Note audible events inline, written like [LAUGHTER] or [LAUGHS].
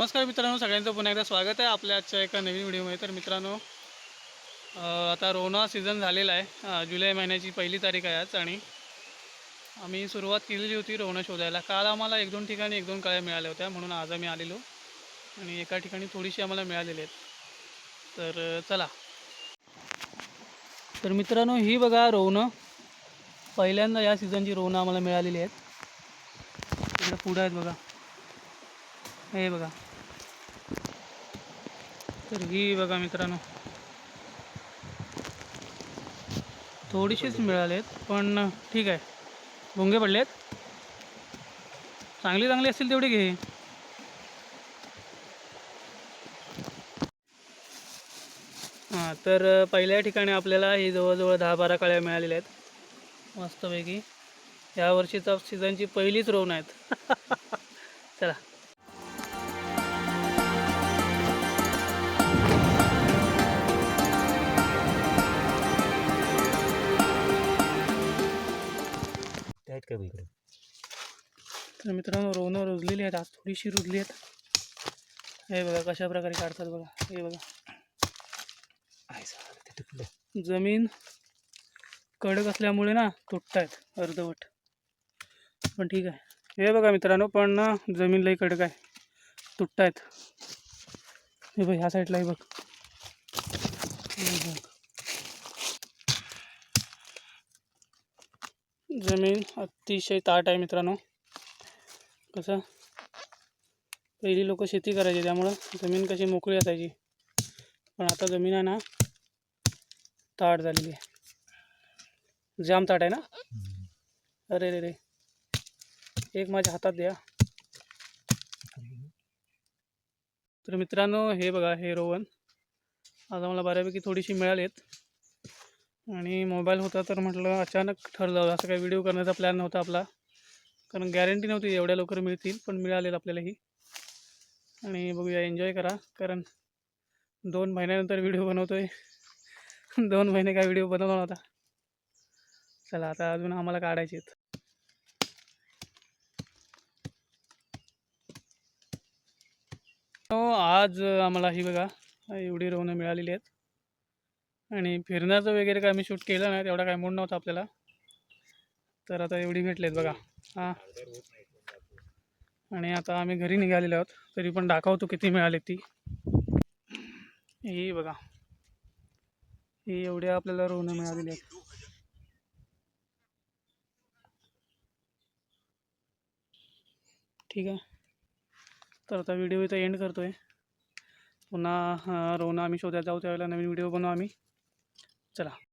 नमस्कार मित्रांनो सगळ्यांचं पुन्हा एकदा स्वागत आहे आपल्या आजच्या एका नवीन व्हिडिओमध्ये. तर मित्रांनो आता रोना सीझन झालेला आहे. जुलै महिन्याची पहिली तारीख आहे आज आणि आम्ही सुरुवात केलेली होती रोना शोधायला. काल आम्हाला एक दोन ठिकाणी एक दोन कळ्या मिळाल्या होत्या. म्हणून आज आम्ही आलेलो आणि एका ठिकाणी थोडीशी आम्हाला मिळालेली आहेत. तर चला. तर मित्रांनो ही बघा रोवणं पहिल्यांदा या सीझनची रोवणं आम्हाला मिळालेली आहेत. इकडे पुढं आहेत बघा. हे बघा. तर ही बघा मित्रांनो. थोडीशीच मिळालेत पण ठीक आहे. भुंगे पडलेत. चांगली चांगली असतील तेवढी घे. हां तर पहिल्या ठिकाणी आपल्याला ही जवळजवळ दहा बारा काळ्या मिळालेल्या आहेत. मस्तपैकी. या वर्षीचा सीझनची पहिलीच रोवण आहेत. [LAUGHS] चला. ते आहेत का बघ इकडे. तर मित्रांनो रोवणं रुजलेली आहेत आज थोडीशी रुजली आहेत. हे बघा कशा प्रकारे काढतात बघा. हे बघा. जमीन कडक असल्यामुळे ना तुटत आहेत अर्धवट. पण ठीक आहे. हे बघा मित्रांनो पण ना जमीन लई कडक आहे. तुटत आहेत हे बघ ह्या साईडला हे बघ हे बघ. जमीन अतिशय ताट आहे मित्रांनो. कसं? पहिली लोक शेती करायची त्यामुळं जमीन कशी मोकळी असायची. पण आता जमीन आहे ना ताट झालेली आहे. जाम ताट आहे ना? अरे रे रे. एक माझ्या हातात द्या. तर मित्रांनो हे बघा हे रोवन आज आम्हाला बऱ्यापैकी थोडीशी मिळालीत. आणि मोबाईल होता तर म्हटलं अचानक ठरलं. असं काही व्हिडिओ करण्याचा प्लॅन नव्हता आपला. कारण गॅरंटी नव्हती एवढ्या लवकर मिळतील पण मिळालेलं आपल्यालाही आणि बघूया एन्जॉय करा. कारण दोन महिन्यानंतर व्हिडिओ आहे दोन महिने काय व्हिडिओ बनवला नव्हता चला आता अजून आम्हाला काढायचे आहेत. हो आज आम्हाला ही बघा एवढी रोवणं मिळालेली आहेत. आणि फिरण्याचं वगैरे काय मी शूट केलं नाही तेवढा काय मूड नव्हता आपल्याला. तर आता एवढी भेटलेत बघा. हां. आणि आता आम्ही घरी निघालेलो आहोत तरी पण दाखवतो किती मिळाली ती. ही बघा. ही एवढ्या आपल्याला रोवणं मिळालेली आहेत. ठीक आहे. तर आता व्हिडिओ इथं एंड करतो आहे पुन्हा अं, रोवणं आम्ही शोधायला जाऊ त्यावेळेला नवीन व्हिडिओ बनवू आम्ही. चला